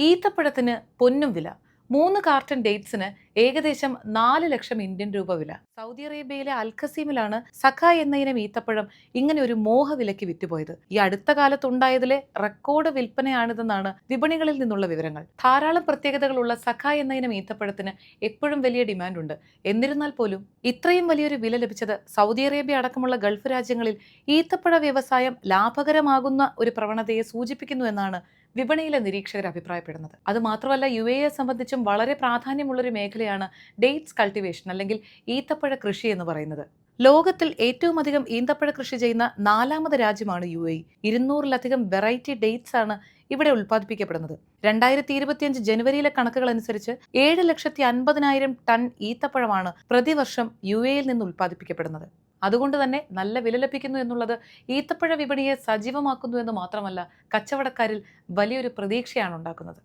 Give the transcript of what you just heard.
ഈത്തപ്പഴത്തിന് പൊന്നും വില. മൂന്ന് കാർട്ടൺ ഡേറ്റ്സിന് ഏകദേശം നാല് ലക്ഷം ഇന്ത്യൻ രൂപ വില. സൗദി അറേബ്യയിലെ അൽഖസീമിലാണ് സഖ എന്ന ഇനം ഈത്തപ്പഴം ഇങ്ങനെ ഒരു മോഹവിലയ്ക്ക് വിറ്റുപോയത്. ഈ അടുത്ത കാലത്തുണ്ടായതിലെ റെക്കോർഡ് വിൽപ്പനയാണിതെന്നാണ് വിപണികളിൽ നിന്നുള്ള വിവരങ്ങൾ. ധാരാളം പ്രത്യേകതകളുള്ള സഖ എന്ന ഇനം ഈത്തപ്പഴത്തിന് എപ്പോഴും വലിയ ഡിമാൻഡുണ്ട്. എന്നിരുന്നാൽ പോലും ഇത്രയും വലിയൊരു വില ലഭിച്ചത് സൗദി അറേബ്യ അടക്കമുള്ള ഗൾഫ് രാജ്യങ്ങളിൽ ഈത്തപ്പഴ വ്യവസായം ലാഭകരമാകുന്ന ഒരു പ്രവണതയെ സൂചിപ്പിക്കുന്നു എന്നാണ് വിപണിയിലെ നിരീക്ഷകർ അഭിപ്രായപ്പെടുന്നത്. അത് മാത്രമല്ല യു എയെ സംബന്ധിച്ചും വളരെ പ്രാധാന്യമുള്ളൊരു മേഖലയാണ് ഡേറ്റ്സ് കൾട്ടിവേഷൻ അല്ലെങ്കിൽ ഈത്തപ്പഴ കൃഷി എന്ന് പറയുന്നത്. ലോകത്തിൽ ഏറ്റവും അധികം ഈന്തപ്പഴ കൃഷി ചെയ്യുന്ന നാലാമത് രാജ്യമാണ് യു എ ഇരുന്നൂറിലധികം വെറൈറ്റി ഡേറ്റ്സ് ആണ് ഇവിടെ ഉൽപ്പാദിപ്പിക്കപ്പെടുന്നത്. രണ്ടായിരത്തി ഇരുപത്തിയഞ്ച് ജനുവരിയിലെ കണക്കുകൾ അനുസരിച്ച് ഏഴ് ലക്ഷത്തി അൻപതിനായിരം ടൺ ഈത്തപ്പഴമാണ് പ്രതിവർഷം യു എയിൽ നിന്ന് ഉൽപ്പാദിപ്പിക്കപ്പെടുന്നത്. അതുകൊണ്ട് തന്നെ നല്ല വില ലഭിക്കുന്നു എന്നുള്ളത് ഈത്തപ്പഴ വിപണിയെ സജീവമാക്കുന്നു എന്ന് മാത്രമല്ല കച്ചവടക്കാരിൽ വലിയൊരു പ്രതീക്ഷയാണ് ഉണ്ടാക്കുന്നത്.